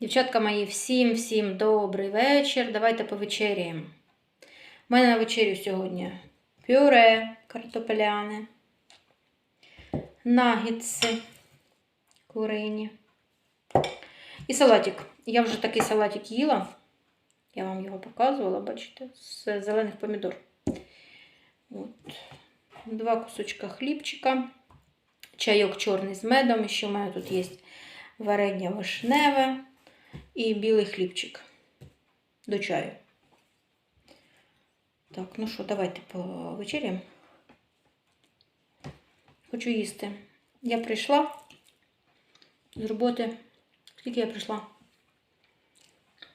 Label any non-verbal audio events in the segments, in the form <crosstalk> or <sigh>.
Дівчатка мої, всім-всім добрий вечір. Давайте повечеряємо. У мене на вечерю сьогодні пюре картопеляне, нагітси курині і салатик. Я вже такий салатик їла. Я вам його показувала, бачите, з зелених помідор. От. Два кусочка хлібчика, чайок чорний з медом. І ще в мене тут є варення вишневе і білий хлібчик до чаю. Так, ну що, давайте повечеряємо. Хочу їсти. Я прийшла з роботи. Скільки я прийшла?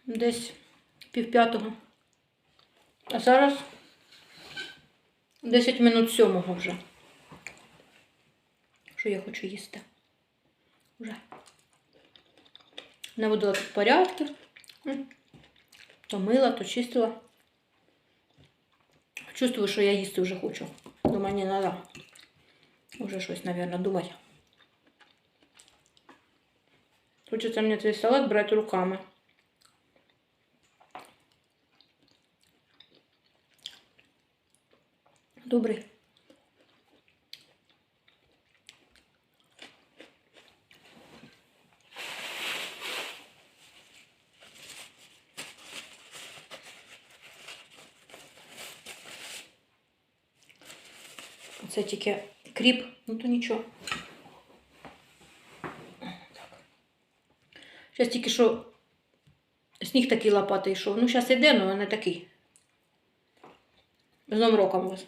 Десь пів п'ятого. А зараз 10 минут сьомого вже. Що я хочу їсти? Вже. Наводила тут порядки. То мила, то чистила. Чувствую, що я їсти вже хочу. Думаю, не треба. Уже щось, мабуть, думати. Хочеться мені цей салат брати руками. Добрий. Це тільки кріп, ну то нічого. Зараз тільки що сніг такий лопатий йшов. Ну, зараз іде, але не такий. З Новим роком вас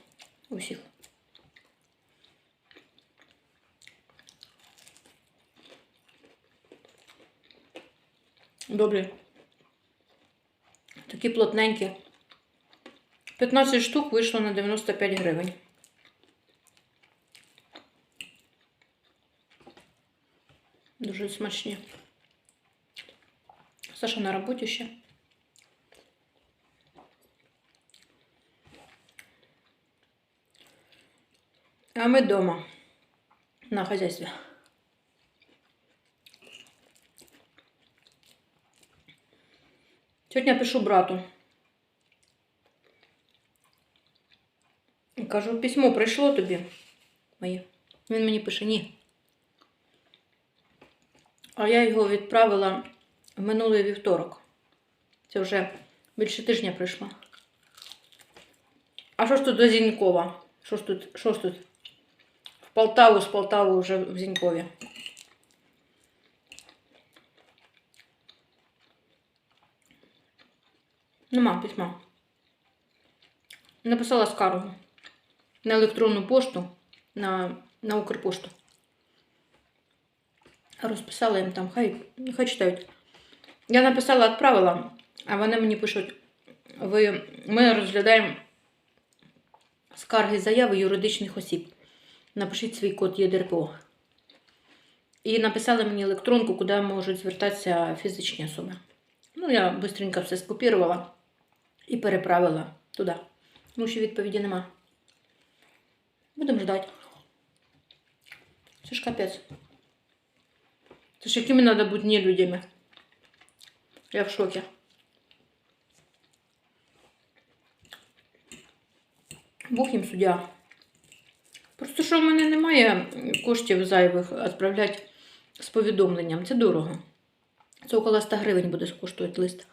усіх. Добрі. Такі плотненькі. 15 штук вийшло на 95 гривень. Дуже смачні. Саша на роботі ще. А ми вдома на хазяйстві. Сьогодні я пишу брату. Кажу, письмо прийшло тобі моє. Він мені пише ні. А я його відправила в минулий вівторок. Це вже більше тижня пройшло. А що ж тут до Зінькова? Що ж тут? Що ж тут? В Полтаву, з Полтави вже в Зінькові. Нема письма. Написала скаргу на електронну пошту, на, на Укрпошту. Розписала їм там, хай, хай читають. Я написала, відправила, а вони мені пишуть, ви, ми розглядаємо скарги заяви юридичних осіб. Напишіть свій код ЄДРПО. І написали мені електронку, куди можуть звертатися фізичні особи. Ну, я швидко все скопірувала і переправила туди. Тому що відповіді нема. Будемо ждати. Це ж капець. Це ж якими треба бути не людьми. Я в шокі. Бог їм суддя. Просто що в мене немає коштів зайвих відправляти з повідомленням. Це дорого. Це около 100 гривень буде коштувати лист.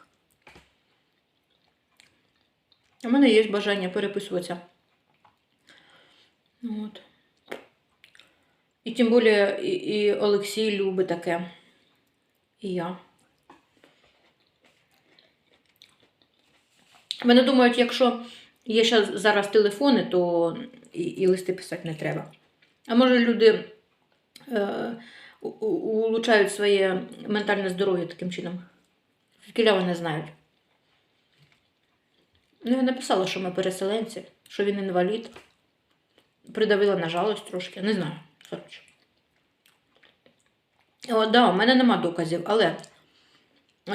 У мене є бажання переписуватися. От. І тим більше і, і Олексій любить таке. І я. Мене думають, якщо є ще зараз телефони, то і, і листи писати не треба. А може люди е, улучшають своє ментальне здоров'я таким чином. Скільки вони знають. Ну, я написала, що ми переселенці, що він інвалід. Придавила на жалость трошки, не знаю. Коротше. О, да, у мене нема доказів, але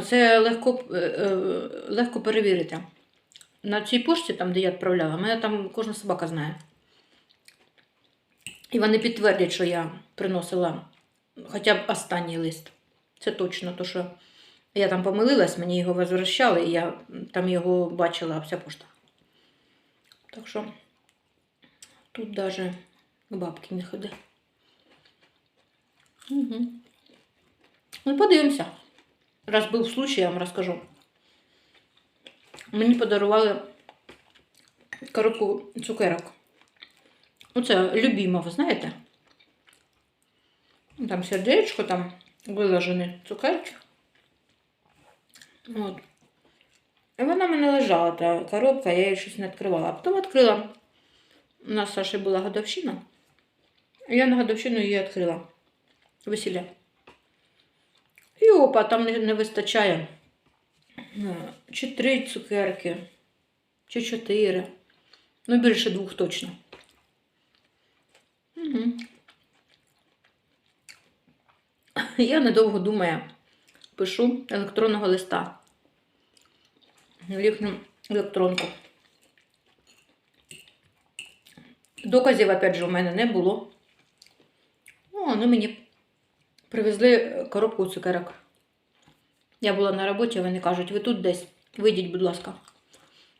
це легко, е, е, легко перевірити. На цій пошті, там, де я відправляла, мене там кожна собака знає. І вони підтвердять, що я приносила хоча б останній лист. Це точно, то що Я там помилилась, мені його возвращали, і я там його бачила вся пошта. Так що тут даже бабки не ходи. Угу. Ну, подивимося. Раз був случай, я вам розкажу. Мені подарували коробку цукерок. Оце любімо, ви знаєте? Там сердечко, там виложені цукерки. От. І вона мене лежала, та коробка, я її щось не відкривала. А потім відкрила. У нас з Сашею була годовщина. Я на годовщину її відкрила. Весілля. І опа, там не, не вистачає. е, Чи три цукерки, чи чотири. Ну, більше двох точно. Угу. Я недовго думаю, пишу електронного листа. в електронку. Доказів, опять же, у мене не було. Ну, вони мені привезли коробку цукерок. Я була на роботі, вони кажуть, ви тут десь, вийдіть, будь ласка.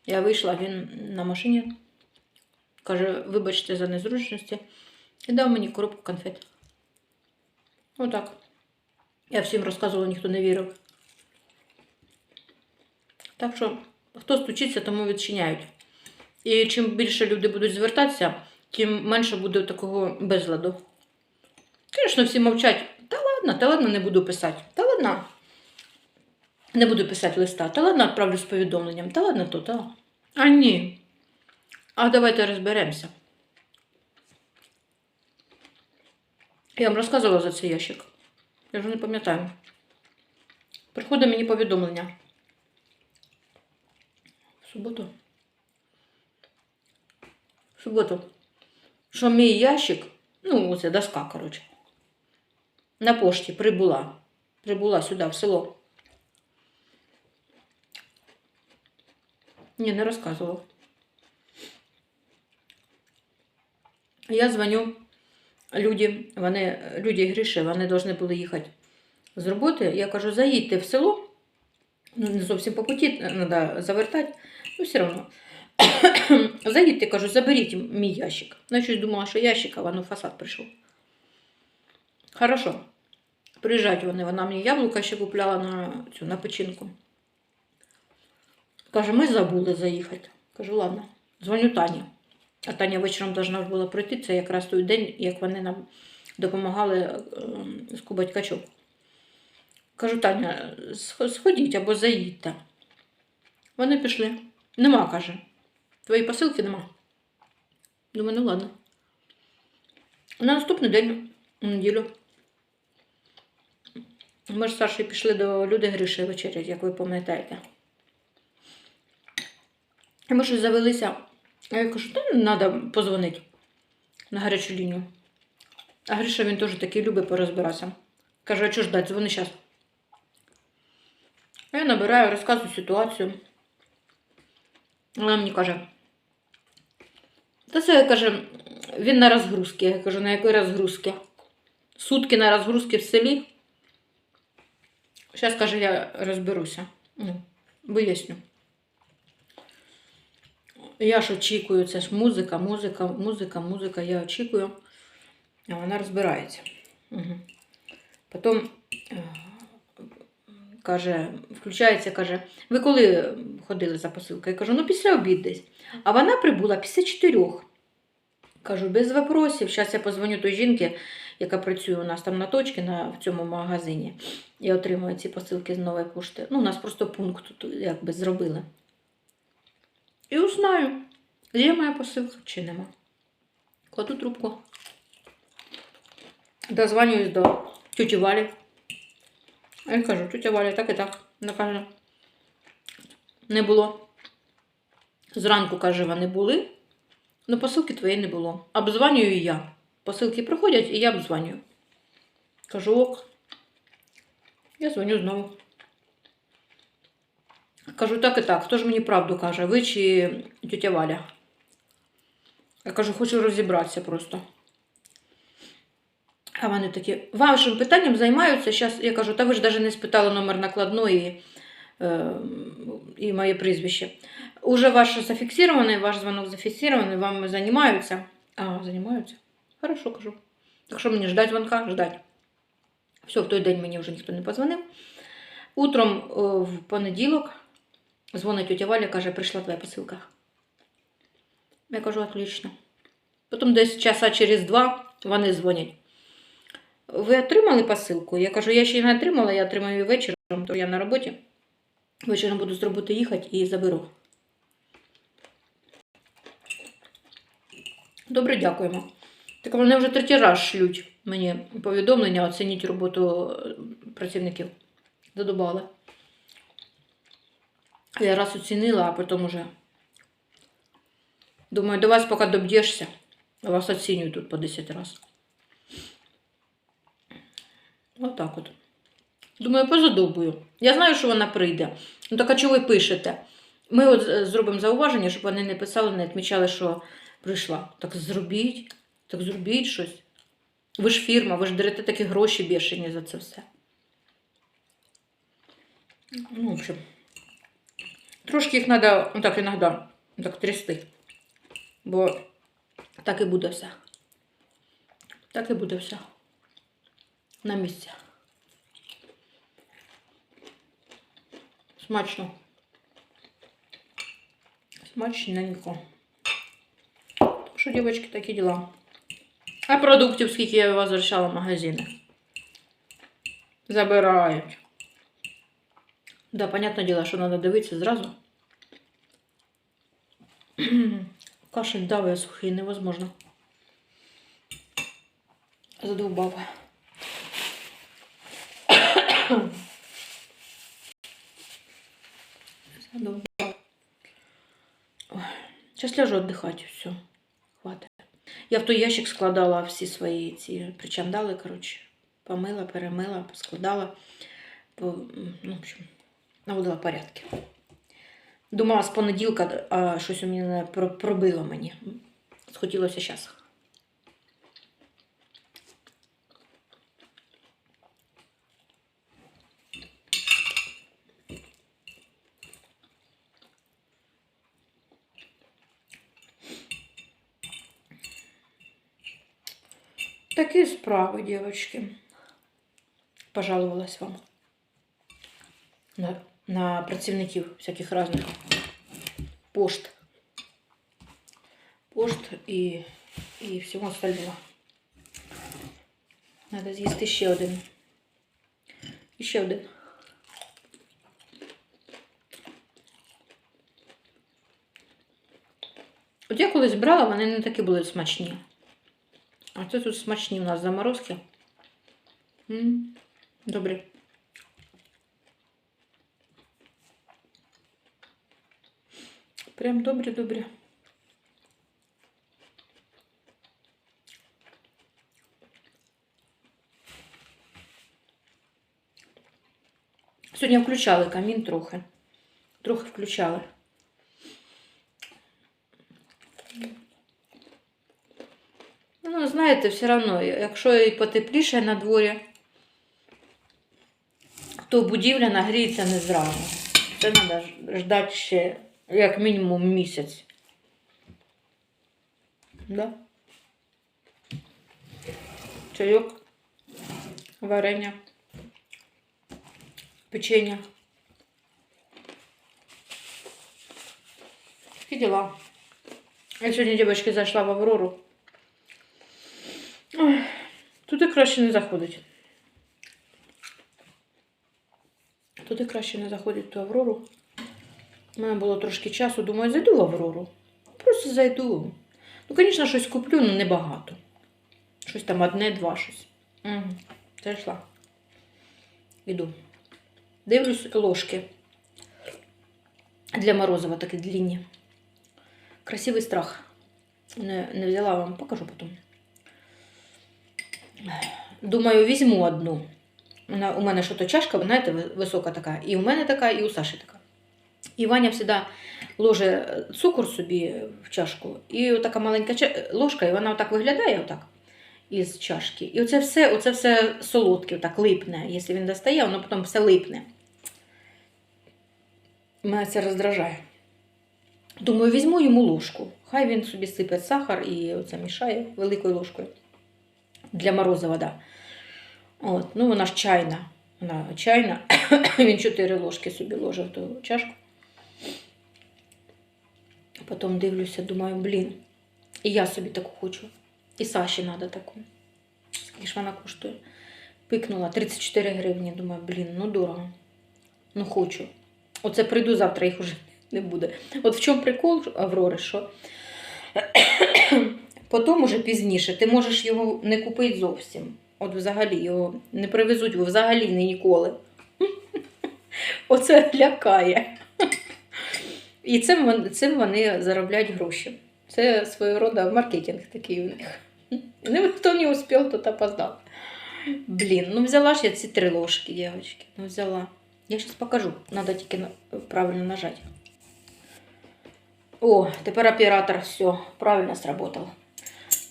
Я вийшла, він на машині. Каже, вибачте за незручності. І дав мені коробку конфет. Отак. Я всім розказувала, ніхто не вірив. Так що, хто стучиться, тому відчиняють. І чим більше люди будуть звертатися, тим менше буде такого безладу. Звісно, всі мовчать. Та ладно, та ладно, не буду писати. Та ладно. Не буду писати листа. Та ладно, відправлю з повідомленням. Та ладно, то, та. А ні. А давайте розберемося. Я вам розказувала за цей ящик. Я вже не пам'ятаю. Приходить мені повідомлення. В суботу. В суботу. Що мій ящик, ну, це доска, коротше, на пошті прибула. Прибула сюди, в село. Ні, не розказував. Я дзвоню люди, вони, люди гріші, вони повинні були їхати з роботи. Я кажу, заїдьте в село. Ну, не зовсім по путі, треба завертати. Ну, все одно. <coughs> Заїдьте, кажу, заберіть мій ящик. Ну, щось думала, що ящик, а воно фасад прийшов. Хорошо. Приїжджають вони, вона мені яблука ще купляла на цю на печінку. Каже, ми забули заїхати. Кажу, ладно, дзвоню Тані. А Таня вечором должна була прийти. Це якраз той день, як вони нам допомагали е, скубати качок. Кажу, Таня, сходіть або заїдьте. Вони пішли. Нема, каже. Твої посилки нема. Думаю, ну ладно. На наступний день, неділю. Ми ж з Сашею пішли до люди Гриші вечерять, як ви пам'ятаєте. І ми щось завелися. А я кажу, та треба позвонити на гарячу лінію. А Гриша він теж такий любить порозбиратися. Каже, а чого ждать, дзвони зараз. Я набираю, розказую ситуацію. Вона мені каже. Та це каже, він на розгрузці. Я кажу, на якій розгрузці? Сутки на розгрузці в селі. Зараз, каже, я розберуся. Ну, виясню. Я ж очікую, це ж музика, музика, музика, музика, я очікую. А вона розбирається. Угу. Потім е, каже, включається, каже, ви коли ходили за посилкою? Я кажу, ну після обід десь. А вона прибула після чотирьох. Кажу, без вопросів. Зараз я позвоню той жінки, яка працює у нас там на точці на, в цьому магазині. І отримує ці посилки з нової пошти. Ну, у нас просто пункт тут якби зробили. І узнаю, є моя посилка чи нема. Кладу трубку. Дозвонююсь до тюті Валі. Я кажу, тютя Валя, так і так. Вона каже, не було. Зранку, каже, вони були, але посилки твоєї не було. Обзванюю я. Посилки приходять, і я обзванюю. Кажу, ок. Я дзвоню знову. Кажу, так і так. Хто ж мені правду каже? Ви чи тетя Валя? Я кажу, хочу розібратися просто. А вони такі, вашим питанням займаються. Щас, я кажу, та ви ж навіть не спитали номер накладної е, і моє прізвище. Уже ваш зафіксований, ваш дзвонок зафіксований, вам займаються. А, займаються? Хорошо, кажу. Так що мені ждать дзвонка? Ждать. Все, в той день мені вже ніхто не позвонив. Утром в понеділок дзвонить тетя Валя, каже, прийшла твоя посилка. Я кажу, отлично. Потім десь часа через два вони дзвонять. Ви отримали посилку? Я кажу, я ще не отримала, я отримаю її вечором, то я на роботі. Вечором буду з роботи їхати і заберу. Добре, дякуємо. Так вони вже третій раз шлють мені повідомлення, оцініть роботу е, працівників. Додобали. Я раз оцінила, а потім уже. Думаю, до вас поки доб'єшся. Вас оцінюють тут по 10 разів. Отак от. Думаю, позадобую. Я знаю, що вона прийде. Ну так а чого ви пишете? Ми от е, зробимо зауваження, щоб вони не писали, не відмічали, що прийшла. Так зробіть, так зробіть щось. Ви ж фірма, ви ж берете такі гроші бешені за це все. Ну, в общем. Трошки їх треба, ну так іноді, так трясти. Бо так і буде все. Так і буде все. На місці. Смачно. Смачненько. Так що, дівчатки, такі діла. А продуктів, скільки я возвращала в магазини. Забирають. Да, понятне діло, що треба дивитися зразу. <clears throat> Кашель даває сухий, невозможно. Задовбав. Задовбав. Сейчас ляжу отдыхать, все. Я в той ящик складала всі свої ці причандали, коротше. Помила, перемила, поскладала. По, ну, в общем, наводила порядки. Думала з понеділка, а щось у мене пробило мені. Схотілося зараз. Такі справи, дівчатки. Пожаловалась вам. На, на працівників всяких разных пошт. Пошт і, і всього остального. Надо з'їсти ще один. І ще один. От я колись брала, вони не такі були смачні. А це тут смачні у нас заморозки. М, Добре. Прям добре, добре. Сьогодні включали камін трохи. Трохи включали. Знаєте, все одно, якщо і потепліше на дворі, то будівля нагріється не зразу. Це треба ждати ще як мінімум місяць. Да? Чайок, варення, печення. Такі діла. Я сьогодні, дівчатки, зайшла в Аврору. Ой, туди краще не заходить. Туди краще не заходить ту Аврору. У мене було трошки часу, думаю, зайду в Аврору. Просто зайду. Ну, звісно, щось куплю, але небагато. Щось там одне-два щось. Угу. Зайшла. Іду. Дивлюсь ложки. Для морозива такі длинні. Красивий страх. Не, не взяла вам, покажу потім. Думаю, візьму одну. Вона, у мене що то чашка, знаєте, висока така. І у мене така, і у Саші така. І Ваня завжди ложе цукор собі в чашку. І така маленька ложка, і вона отак виглядає отак. із чашки. І оце все, оце все солодке, так липне. Якщо він достає, воно потім все липне. Мене це роздражає. Думаю, візьму йому ложку. Хай він собі сипе сахар і оце мішає великою ложкою. Для морозива, да. От, ну вона ж чайна. Вона чайна. <coughs> Він 4 ложки собі ложив ту чашку. Потім дивлюся, думаю, блін, і я собі таку хочу. І Саші треба таку. Скільки ж вона коштує? Пикнула 34 гривні. Думаю, блін, ну дорого. Ну хочу. Оце прийду завтра, їх вже <laughs> не буде. От в чому прикол Аврори, що потім уже пізніше ти можеш його не купити зовсім. От взагалі його не привезуть взагалі не ніколи. <laughs> Оце лякає. І цим, цим вони заробляють гроші. Це свого роду маркетинг такий у них. Ну, хто не успів, тот опоздав. Блін, ну взяла ж я ці три ложки, дівчатки. Ну взяла. Я зараз покажу. Надо тільки правильно нажати. О, тепер оператор все правильно сработав.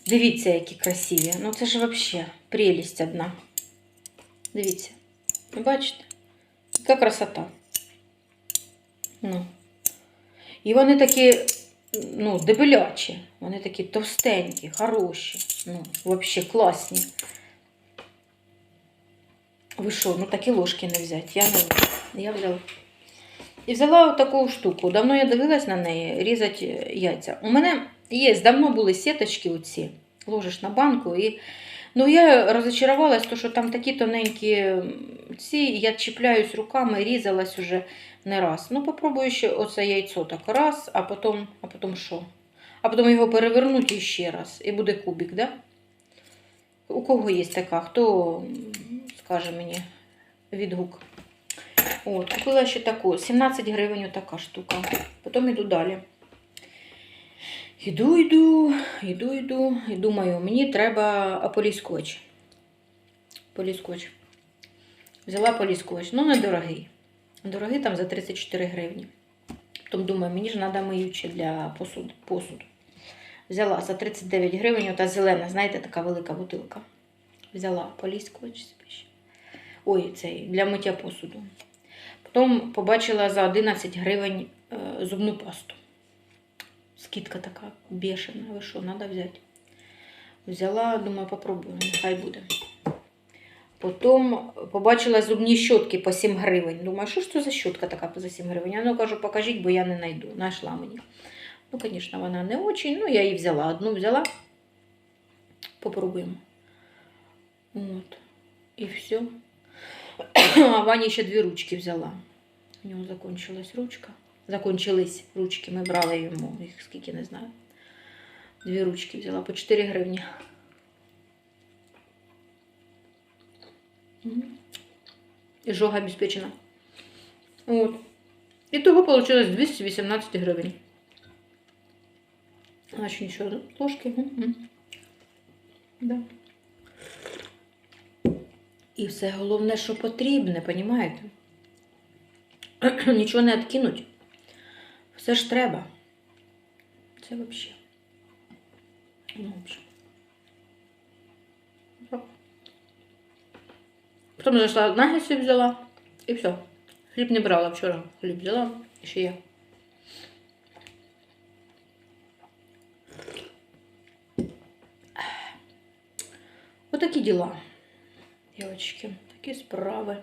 Дивіться, які красиві. Ну це ж взагалі прелість одна. Дивіться. Бачите? Яка красота. Ну. І вони такі, ну, дебелячі. Вони такі товстенькі, хороші. Ну, взагалі класні. Ви що, ну такі ложки не взяти? Я не взяла. Я взяла. І взяла таку штуку. Давно я дивилась на неї різати яйця. У мене є, давно були сіточки оці. Ложиш на банку і. Ну, я розочарувалась, то, що там такі тоненькі ці, я чіпляюсь руками, різалась уже не раз. Ну, попробую ще оце яйцо так раз, а потім, а потім що? А потім його перевернути ще раз. І буде кубик, да? У кого є така? Хто скаже мені відгук? От, купила ще таку. 17 гривень така штука. Потім йду далі. Іду, йду, йду, йду. І думаю, мені треба поліскоч. Поліскоч. Взяла поліскоч. Ну, недорогий. Дорогий там за 34 гривні. Потім думаю, мені ж треба миюче для посуду. посуду. Взяла за 39 гривень, ота зелена, знаєте, така велика бутилка. Взяла поліскоч ще. Ой, цей для миття посуду. Потім побачила за 11 гривень е, зубну пасту. Скидка така бешена. Ви що, треба взяти? Взяла, думаю, попробую, нехай буде. Потім побачила зубні щотки по 7 гривень. Думаю, що ж це за щотка така за 7 гривень? А ну кажу, покажіть, бо я не знайду. Знайшла мені. Ну, звісно, вона не очень. Ну, я її взяла. Одну взяла. Попробуємо. От. І все. <clears throat> А Ваня ще дві ручки взяла. У нього закончилась ручка. Закончились ручки. Ми брали йому, їх скільки не знаю. Дві ручки взяла по 4 гривні. І жога обеспечена. От. І того вийшло 218 гривень. Значить, нічого, ложки. Да. І все головне, що потрібне, понімаєте? <clears throat> Нічого не відкинуть. Все ж треба. Це взагалі. Ну, в общем. Так. Потім зайшла наггетси взяла і все. Хліб не брала вчора. Хліб взяла і ще я. Отакі діла, дівчатки, такі справи.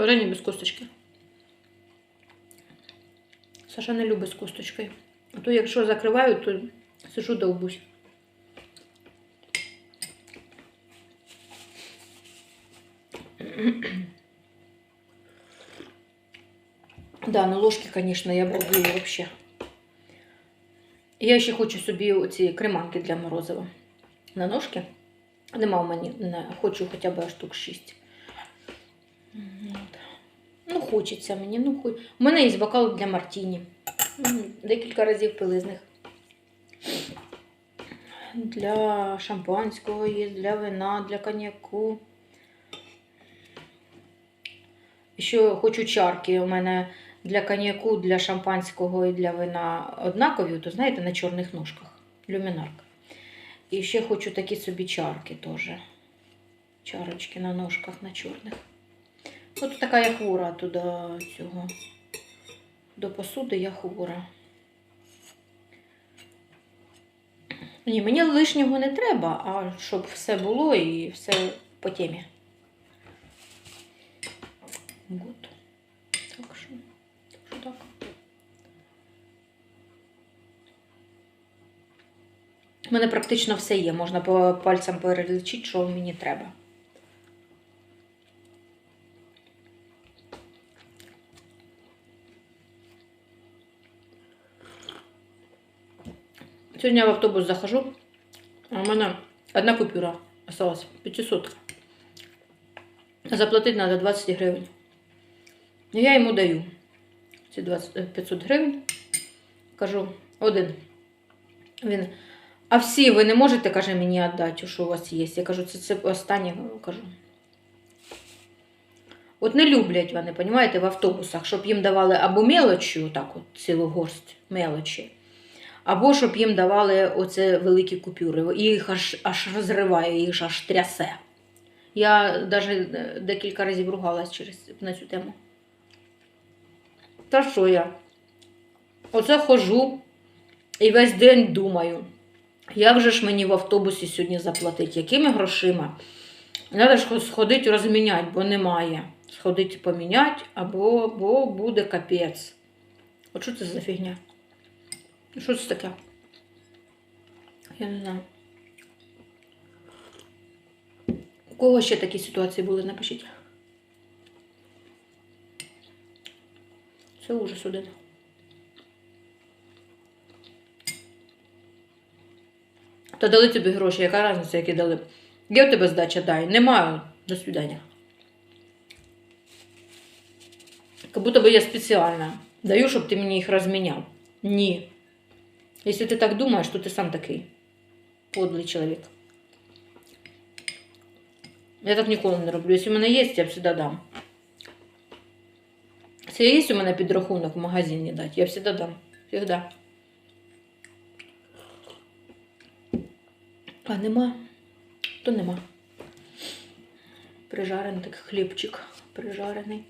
Варення без косточки. Саша не любить з косточкою. А то якщо закриваю, то сижу довбусь. Да, на ложки, конечно, я балдію вообще. Я ще хочу собі оці креманки для морозива. На ножки. Нема в мені, не, хочу хоча б штук 6. Ну, хочеться мені. Ну, хоч... У мене є бокал для мартіні. Декілька разів пили з них. Для шампанського є, для вина, для коньяку. Ще хочу чарки. У мене для коньяку, для шампанського і для вина однакові, то знаєте, на чорних ножках. Люмінарка. І ще хочу такі собі чарки теж. Чарочки на ножках на чорних. От така я хвора туди цього. До посуди я хвора. Ні, мені лишнього не треба, а щоб все було і все по темі. Вот. Так що, так що так. У мене практично все є. Можна по пальцям перелічити, що мені треба. Сьогодні я в автобус захожу, а у мене одна купюра осталась, 500. Заплатити треба 20 гривень. Ну, Я йому даю ці 20, е, 500 гривень. Кажу, один. Він. А всі ви не можете, каже, мені віддати, що у вас є. Я кажу, це, це останнє кажу. От не люблять вони, розумієте, в автобусах, щоб їм давали або мелочі, так от, цілу горсть мелочі, або щоб їм давали оце великі купюри. Їх аж, аж розриває, їх аж трясе. Я навіть декілька разів ругалась через на цю тему. Та що я? Оце хожу і весь день думаю, як же ж мені в автобусі сьогодні заплатити, якими грошима? Треба ж сходити розміняти, бо немає. Сходити поміняти, або бо буде капець. От що це за фігня? Що це таке? Я не знаю. У кого ще такі ситуації були, напишіть. Це ужас один. Та дали тобі гроші, яка різниця, які дали? Є у тебе здача? Дай. Немає. До свидання. Как будто бы я специально даю, щоб ти мені їх розміняв. Ні. Якщо ти так думаєш, то ти сам такий подлий чоловік. Я так ніколи не роблю. Якщо в мене є, я завжди дам. Якщо є у мене підрахунок в магазині дати, я завжди дам. Всегда. А нема, то нема. Прижарений так хлібчик. Прижарений.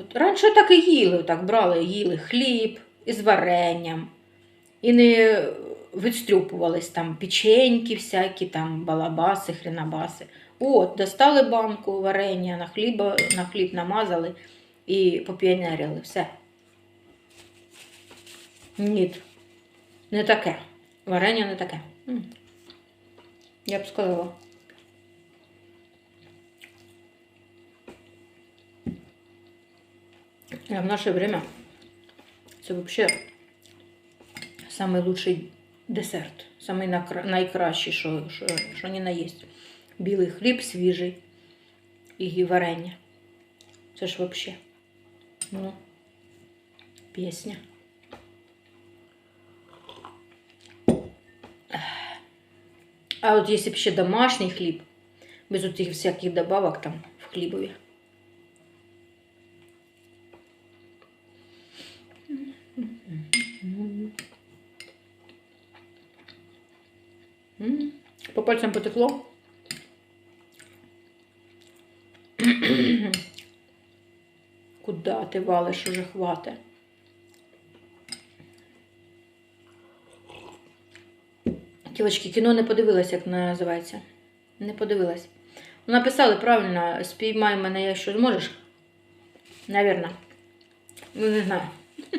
От. Раніше так і їли, так брали, їли хліб із варенням. І не відстрюпувались там печеньки всякі, там балабаси, хренабаси. От, достали банку варення, на, хліба, на хліб намазали і попіонерили. Все. Ні. Не таке. Варення не таке. Я б сказала. А в наше время це вообще самый лучший десерт. Накра- найкращий, що, що, що ні на єсть. Білий хліб свіжий і варення. Це ж вообще. Ну, пісня. А от якщо б ще домашній хліб, без оцих всяких добавок там в хлібові. По пальцям потекло. <clears throat> Куда ти валиш уже хвати? Дівочки, кіно не подивилась, як називається. Не подивилась. Написали правильно, спіймай мене, якщо зможеш. Навірно. Ну, не знаю. <laughs>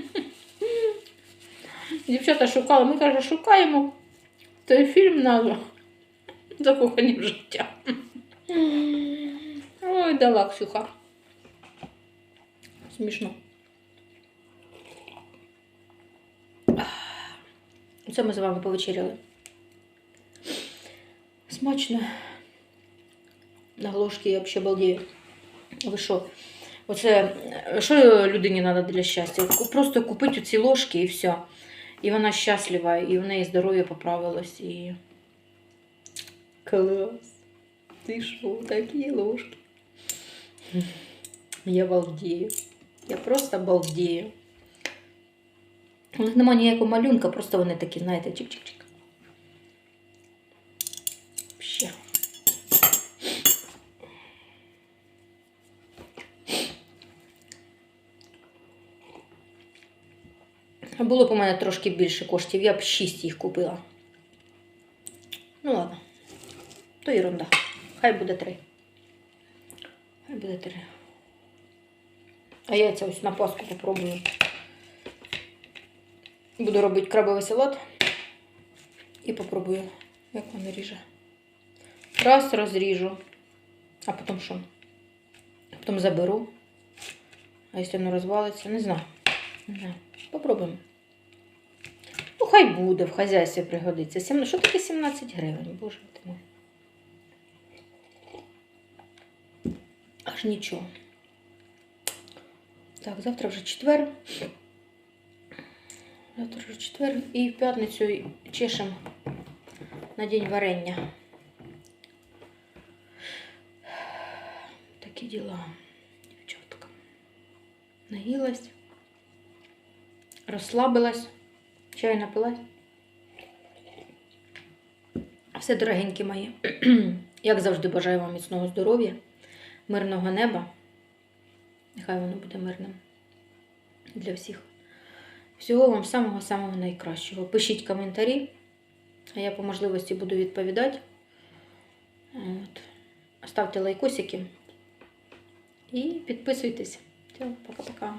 Дівчата шукали, ми каже, шукаємо той фільм назва. Закохані в життя. Ой, дала Ксюха. Смішно. Це ми з вами повечеряли. Смачно. На ложки я взагалі балдею. Ви що? Оце, що людині треба для щастя? Просто купити ці ложки і все. І вона щаслива, і в неї здоров'я поправилось, і клас. Ти що, такі ложки. Я балдію. Я просто балдію. У них немає ніякого малюнка, просто вони такі, знаєте, чик-чик-чик. Ще. А Було б у мене трошки більше коштів, я б 6 їх купила. Ерунда. Хай буде 3. Хай буде 3. А яйця ось на паску попробую. Буду робити крабовий салат. І попробую, як воно ріже. Раз розріжу. А потім що? А потім заберу. А якщо воно розвалиться, не знаю. Не знаю. Попробуємо. Ну, хай буде, в хазяйстві пригодиться. Що таке 17 гривень? Боже ти мой. Аж нічого. Так, завтра вже четвер. Завтра вже четвер. І в п'ятницю чешем на день варення. Такі діла, дівчатка. Наїлась, розслабилась, чаю напилась. Все, дорогенькі мої. <clears throat> Як завжди, бажаю вам міцного здоров'я, мирного неба. Нехай воно буде мирним для всіх. Всього вам самого-самого найкращого. Пишіть коментарі, а я по можливості буду відповідати. От. Ставте лайкосики і підписуйтесь. Все, пока-пока.